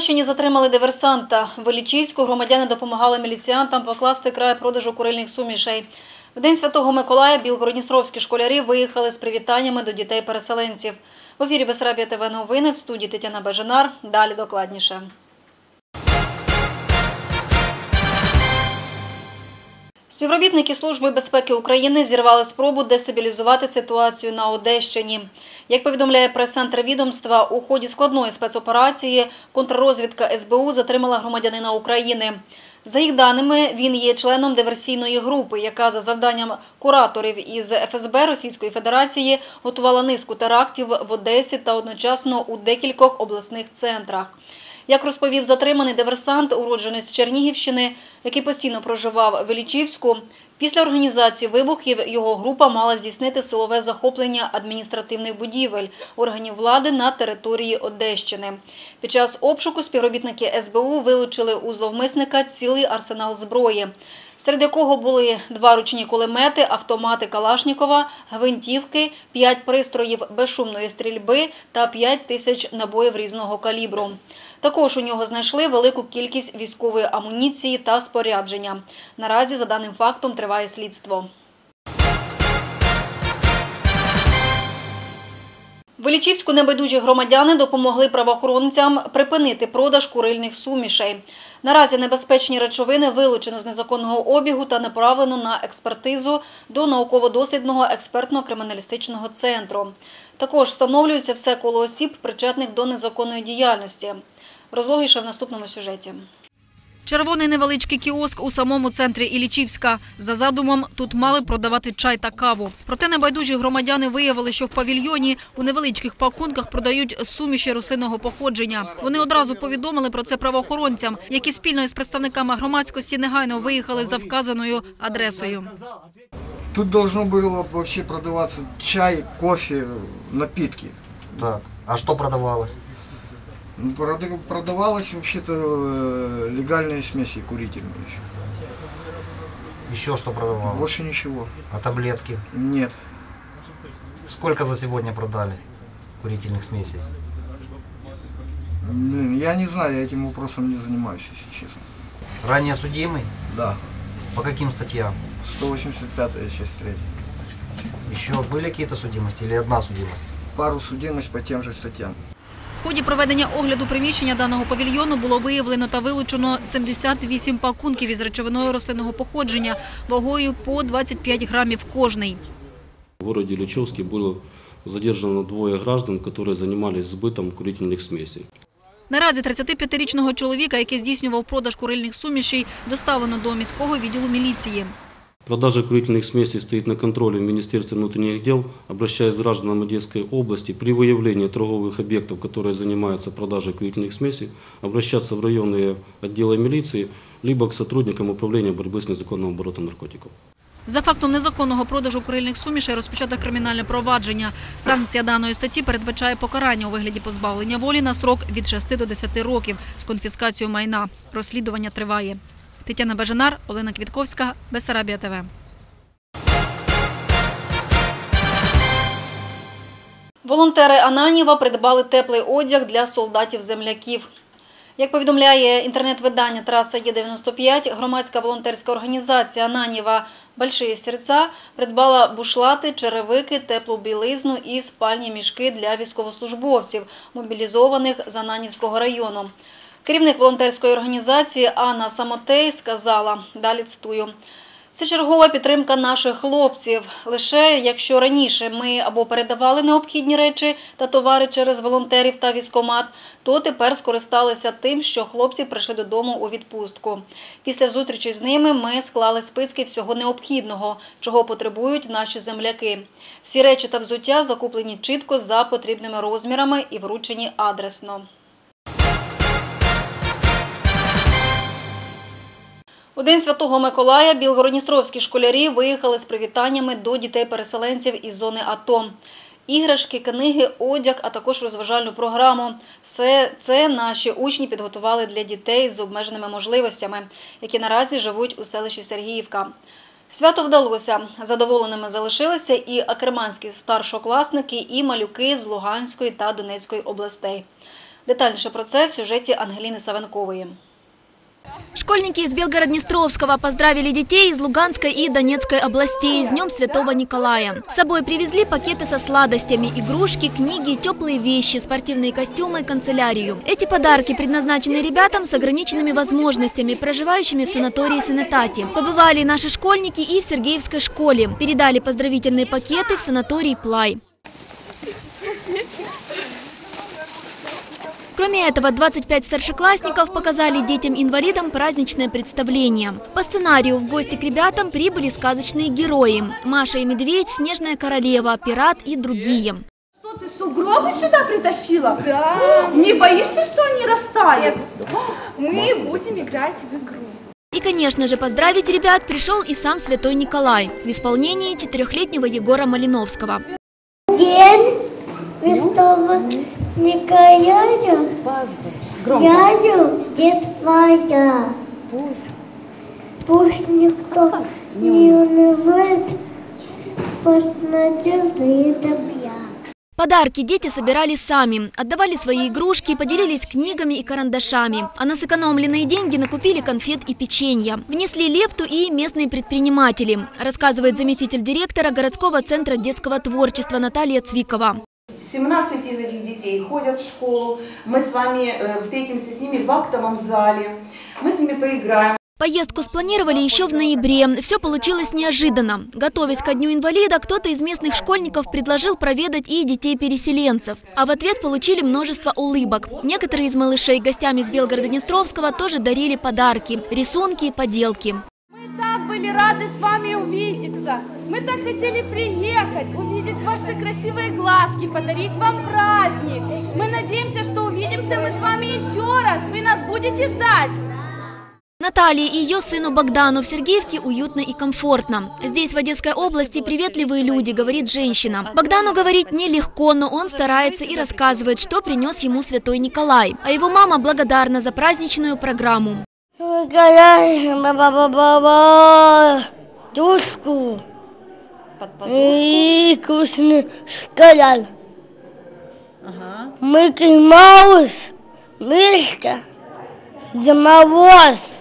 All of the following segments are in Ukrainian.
Одещині затримали диверсанта. В Величівську громадяни допомагали міліціянтам покласти край продажу курильних сумішей. В день Святого Миколая білгородністровські школярі виїхали з привітаннями до дітей-переселенців. В ефірі Бесарабія ТВ новини в студії Тетяна Бажанар. Далі докладніше. Співробітники Служби безпеки України зірвали спробу дестабілізувати ситуацію на Одещині. Як повідомляє прес-центр відомства, у ході складної спецоперації контррозвідка СБУ затримала громадянина України. За їх даними, він є членом диверсійної групи, яка за завданням кураторів із ФСБ Російської Федерації готувала низку терактів в Одесі та одночасно у декількох обласних центрах. Як розповів затриманий диверсант, уродженець Чернігівщини, який постійно проживав в Величівську, після організації вибухів його група мала здійснити силове захоплення адміністративних будівель органів влади на території Одещини. Під час обшуку співробітники СБУ вилучили у зловмисника цілий арсенал зброї, серед якого були два ручні кулемети, автомати Калашнікова, гвинтівки, п'ять пристроїв безшумної стрільби та п'ять тисяч набоїв різного калібру. Також у нього знайшли велику кількість військової амуніції та спорядження. Наразі, за даним фактом, триває слідство. Величівську небайдужі громадяни допомогли правоохоронцям припинити продаж курильних сумішей. Наразі небезпечні речовини вилучено з незаконного обігу та направлено на експертизу до науково-дослідного експертно-криміналістичного центру. Також встановлюється все коло осіб, причетних до незаконної діяльності. Розлогіше в наступному сюжеті. Червоний невеличкий кіоск у самому центрі Ілічівська. За задумом тут мали продавати чай та каву. Проте небайдужі громадяни виявили, що в павільйоні у невеличких пакунках продають суміші рослинного походження. Вони одразу повідомили про це правоохоронцям, які спільно із представниками громадськості негайно виїхали за вказаною адресою. Тут должно было вообще продаваться чай, кофе, напитки. Так. А что продавалось? Ну, прода- Продавалось вообще-то э, легальные смеси курительные еще. Еще что продавалось? Больше ничего. А таблетки? Нет. Сколько за сегодня продали курительных смесей? Блин, я не знаю, я этим вопросом не занимаюсь, если честно. Ранее судимый? Да. По каким статьям? 185 часть 3. Еще были какие-то судимости или одна судимость? Пару судимость по тем же статьям. В ході проведення огляду приміщення даного павільйону було виявлено та вилучено 78 пакунків із речовиною рослинного походження вагою по 25 грамів кожний. В городе Ильичевске было задержано двое граждан, которые занимались сбытом курительных смесей. Наразі 35-річного чоловіка, який здійснював продаж курильних сумішей, доставлено до міського відділу міліції. Продажа курительных смесей стоит на контроле в Министерстве внутренних дел. Обращаясь к гражданам Одесской области, при выявлении торговых объектов, которые занимаются продажей курительных смесей, обращаться в районные отделы милиции, либо к сотрудникам управления борьбы с незаконным оборотом наркотиков. За фактом незаконного продажу курильних сумішей розпочато кримінальне провадження. Санкція даної статті передбачає покарання у вигляді позбавлення волі на срок від 6 до 10 років з конфіскацією майна. Розслідування триває. Тетяна Бажанар, Олена Квітковська, Бесарабія ТВ. Волонтери Ананіва придбали теплий одяг для солдатів-земляків. Як повідомляє інтернет-видання Траса Є95, громадська волонтерська організація Ананіва «Большие серця» придбала бушлати, черевики, теплу білизну і спальні мішки для військовослужбовців, мобілізованих з Ананівського району. Керівник волонтерської організації Анна Самотей сказала, далі цитую, це чергова підтримка наших хлопців. Лише якщо раніше ми або передавали необхідні речі та товари через волонтерів та військомат, то тепер скористалися тим, що хлопці прийшли додому у відпустку. Після зустрічі з ними ми склали списки всього необхідного, чого потребують наші земляки. Всі речі та взуття закуплені чітко за потрібними розмірами і вручені адресно. У День Святого Миколая білгородністровські школярі виїхали з привітаннями до дітей-переселенців із зони АТО. Іграшки, книги, одяг, а також розважальну програму. Все це наші учні підготували для дітей з обмеженими можливостями, які наразі живуть у селищі Сергіївка. Свято вдалося. Задоволеними залишилися і акерманські старшокласники, і малюки з Луганської та Донецької областей. Детальніше про це в сюжеті Ангеліни Савенкової. Школьники из Белгород-Днестровского поздравили детей из Луганской и Донецкой областей с Днем Святого Николая. С собой привезли пакеты со сладостями, игрушки, книги, теплые вещи, спортивные костюмы и канцелярию. Эти подарки предназначены ребятам с ограниченными возможностями, проживающими в санатории Сенетати. Побывали наши школьники и в Сергеевской школе. Передали поздравительные пакеты в санаторий Плай. Кроме этого, 25 старшеклассников показали детям-инвалидам праздничное представление. По сценарию в гости к ребятам прибыли сказочные герои – Маша и Медведь, Снежная королева, Пират и другие. Что ты сугробы сюда притащила? Да. Не боишься, что они растают? Мы будем играть в игру. И, конечно же, поздравить ребят пришел и сам Святой Николай в исполнении четырехлетнего Егора Малиновского. День Святого Николая Яю Детвая. Пусть никто не унывает, пусть надежда и добья. Подарки дети собирали сами, отдавали свои игрушки, поделились книгами и карандашами. А на сэкономленные деньги накупили конфет и печенья. Внесли лепту и местные предприниматели, рассказывает заместитель директора городского центра детского творчества Наталья Цвикова. 17 из этих детей ходят в школу. Мы с вами э, встретимся с ними в актовом зале. Мы с ними поиграем. Поездку спланировали еще в ноябре. Все получилось неожиданно. Готовясь ко Дню инвалида, кто-то из местных школьников предложил проведать и детей-переселенцев. А в ответ получили множество улыбок. Некоторые из малышей гостям из Белгорода-Днестровского тоже дарили подарки, рисунки и поделки. Были рады с вами увидеться. Мы так хотели приехать, увидеть ваши красивые глазки, подарить вам праздник. Мы надеемся, что увидимся мы с вами еще раз. Вы нас будете ждать. Наталье и ее сыну Богдану в Сергеевке уютно и комфортно. Здесь, в Одесской области, приветливые люди, говорит женщина. Богдану говорить нелегко, но он старается и рассказывает, что принес ему святой Николай. А его мама благодарна за праздничную программу. Душку. И вкусный шоколад. Микки Маус. Мишка. Домовоз.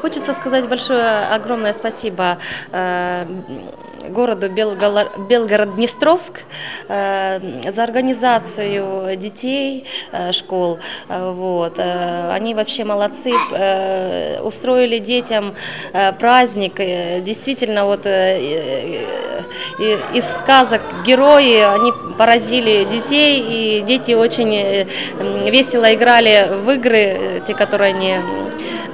Хочется сказать большое, огромное спасибо э, городу Белгород-Днестровск э, за организацию детей э, школ. Э, Вот. Они вообще молодцы, устроили детям праздник. Действительно, вот из сказок герои, они поразили детей, и дети очень весело играли в игры, те, которые они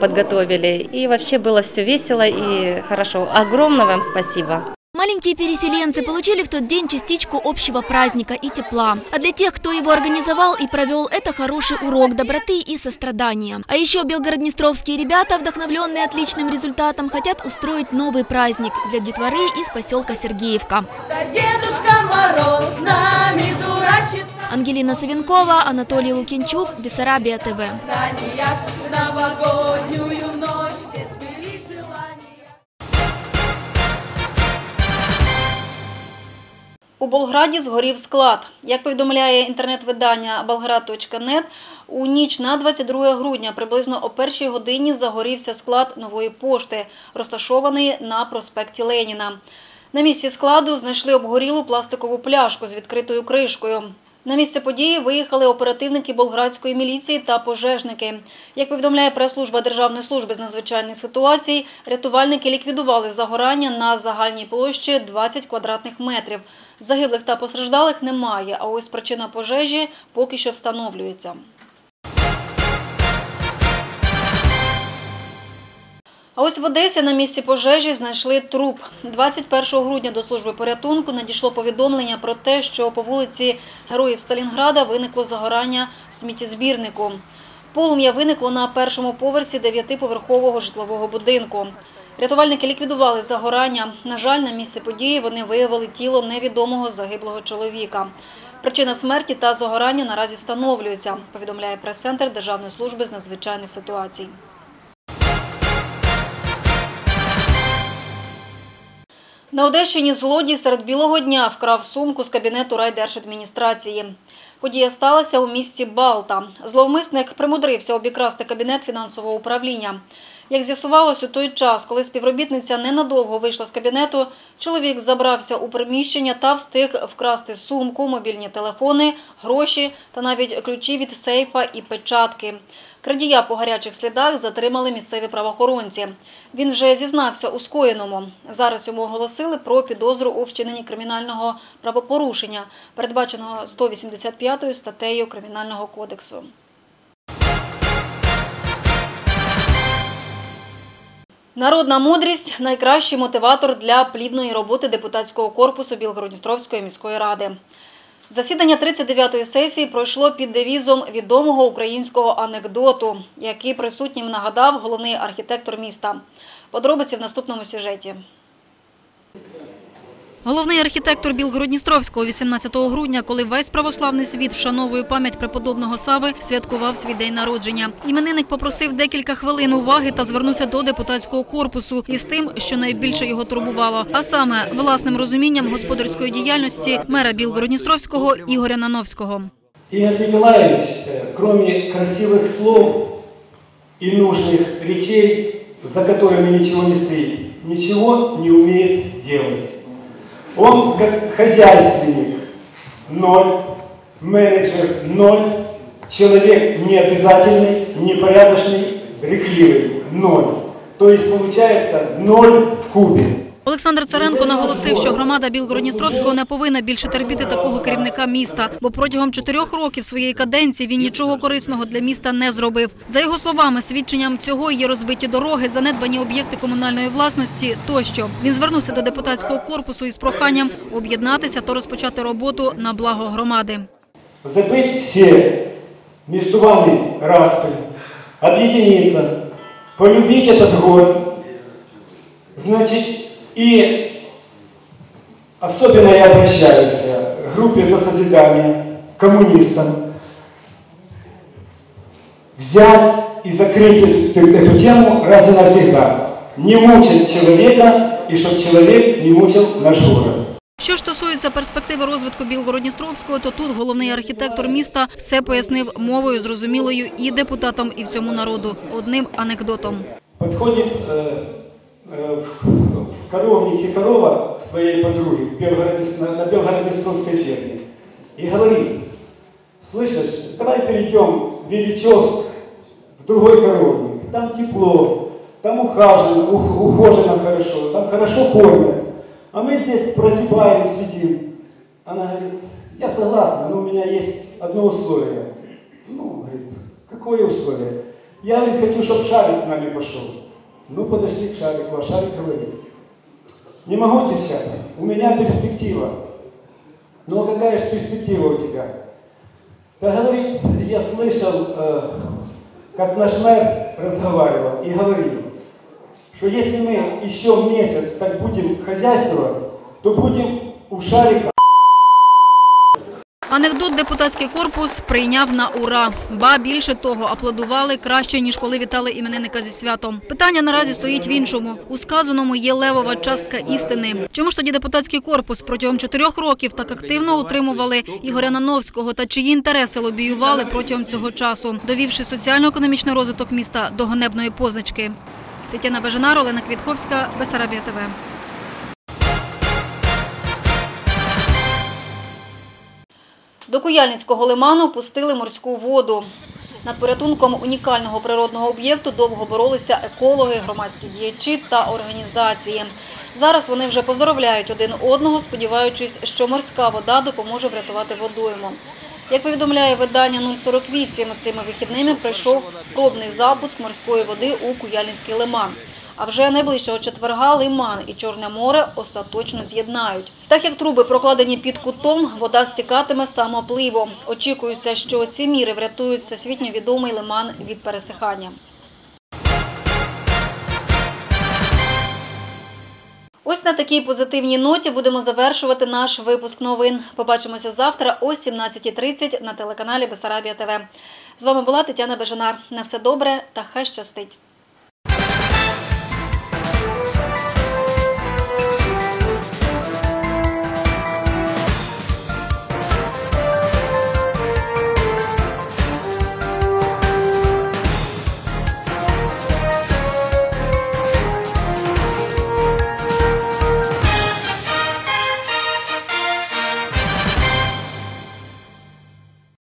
подготовили. И вообще было все весело и хорошо. Огромное вам спасибо. Маленькие переселенцы получили в тот день частичку общего праздника и тепла. А для тех, кто его организовал и провел, это хороший урок доброты и сострадания. А еще белгороднестровские ребята, вдохновленные отличным результатом, хотят устроить новый праздник для детворы из поселка Сергеевка. Дедушка Мороз нами дурачится. Ангелина Савенкова, Анатолий Лукинчук, Бессарабия ТВ. Новогоднюю У Болграді згорів склад. Як повідомляє інтернет-видання Болград.нет, у ніч на 22 грудня приблизно о першій годині загорівся склад нової пошти, розташований на проспекті Леніна. На місці складу знайшли обгорілу пластикову пляшку з відкритою кришкою. На місце події виїхали оперативники болградської міліції та пожежники. Як повідомляє прес-служба Державної служби з надзвичайних ситуацій, рятувальники ліквідували загорання на загальній площі 20 квадратних метрів. Загиблих та постраждалих немає, а ось причина пожежі поки що встановлюється. А ось в Одесі на місці пожежі знайшли труп. 21 грудня до служби порятунку надійшло повідомлення про те, що по вулиці Героїв Сталінграда виникло загорання в сміттєзбірнику. Полум'я виникло на першому поверсі дев'ятиповерхового житлового будинку. Рятувальники ліквідували загорання. На жаль, на місці події вони виявили тіло невідомого загиблого чоловіка. Причина смерті та загорання наразі встановлюються, повідомляє прес-центр Державної служби з надзвичайних ситуацій. На Одещині злодій серед білого дня вкрав сумку з кабінету райдержадміністрації. Подія сталася у місті Балта. Зловмисник примудрився обікрасти кабінет фінансового управління. Як з'ясувалось, у той час, коли співробітниця ненадовго вийшла з кабінету, чоловік забрався у приміщення та встиг вкрасти сумку, мобільні телефони, гроші та навіть ключі від сейфа і печатки. Крадія по гарячих слідах затримали місцеві правоохоронці. Він вже зізнався у скоєному. Зараз йому оголосили про підозру у вчиненні кримінального правопорушення, передбаченого 185 статтею Кримінального кодексу. Народна мудрість – найкращий мотиватор для плідної роботи депутатського корпусу Білгородністровської міської ради. Засідання 39-ї сесії пройшло під девізом відомого українського анекдоту, який присутнім нагадав головний архітектор міста. Подробиці в наступному сюжеті. Головний архітектор Білгородністровського 18 грудня, коли весь православний світ вшановує пам'ять преподобного Сави, святкував свій день народження. Іменинник попросив декілька хвилин уваги та звернувся до депутатського корпусу із тим, що найбільше його турбувало, а саме власним розумінням господарської діяльності мера Білгородністровського Ігоря Нановського. Игорь Николаевич, э, кроме красивых слов и нужных речей, за которыми ничего не стоит, ничего не умеет делать. Он как хозяйственник ноль, менеджер ноль, человек необязательный, непорядочный, брехливый ноль. То есть получается ноль в кубе. Олександр Царенко наголосив, що громада Білгородністровського не повинна більше терпіти такого керівника міста, бо протягом чотирьох років своєї каденції він нічого корисного для міста не зробив. За його словами, свідченням цього є розбиті дороги, занедбані об'єкти комунальної власності тощо. Він звернувся до депутатського корпусу із проханням об'єднатися та розпочати роботу на благо громади. Забыть все между вами распри, объединиться, полюбить этот город, значит, и особенно я обращаюсь к группе за созидание, коммунистам, взять и закрыть эту, эту тему раз и навсегда. Не мучить человека, и чтобы человек не мучил наш город. Що ж стосується перспективи розвитку Білгородністровського, то тут головний архітектор міста все пояснив мовою зрозумілою і депутатам, і всьому народу одним анекдотом. Подходит э, э, в коровнике корова своей Белгород- на, Белгороднестровской ферме и говорит, слышишь, давай перейдем в Величевск, в другой коровник, там тепло, там ухажено, ух- ухожено хорошо, там хорошо кормят, а мы здесь прозябаем, сидим. Она говорит, я согласна, но у меня есть одно условие. Ну, говорит, какое условие? Я говорит, хочу, чтобы Шарик с нами пошел. Ну, подошли к Шарику, а Шарик говорит, не могу, девчата, у меня перспектива. Ну, а какая же перспектива у тебя? Да, говорит, я слышал, э, как наш мэр разговаривал и говорил, что если мы еще месяц так будем хозяйствовать, то будем у Шарика Анекдот депутатський корпус прийняв на ура. Ба більше того, аплодували краще ніж коли вітали іменинника зі святом. Питання наразі стоїть в іншому. У сказаному є левова частка істини. Чому ж тоді депутатський корпус протягом чотирьох років так активно утримували Ігоря Нановського та чиї інтереси лобіювали протягом цього часу, довівши соціально-економічний розвиток міста до ганебної позначки? Тетяна Бежанар, Олена Квітковська, Бесарабія ТВ. До Куяльницького лиману пустили морську воду. Над порятунком унікального природного об'єкту довго боролися екологи, громадські діячі та організації. Зараз вони вже поздоровляють один одного, сподіваючись, що морська вода допоможе врятувати водойму. Як повідомляє видання 048, цими вихідними пройшов пробний запуск морської води у Куяльницький лиман. А вже найближчого четверга лиман і Чорне море остаточно з'єднають. Так як труби прокладені під кутом, вода стікатиме самопливо. Очікується, що ці міри врятують всесвітньо відомий лиман від пересихання. Ось на такій позитивній ноті будемо завершувати наш випуск новин. Побачимося завтра о 17.30 на телеканалі Бесарабія ТВ. З вами була Тетяна Бежанар. На все добре та хай щастить!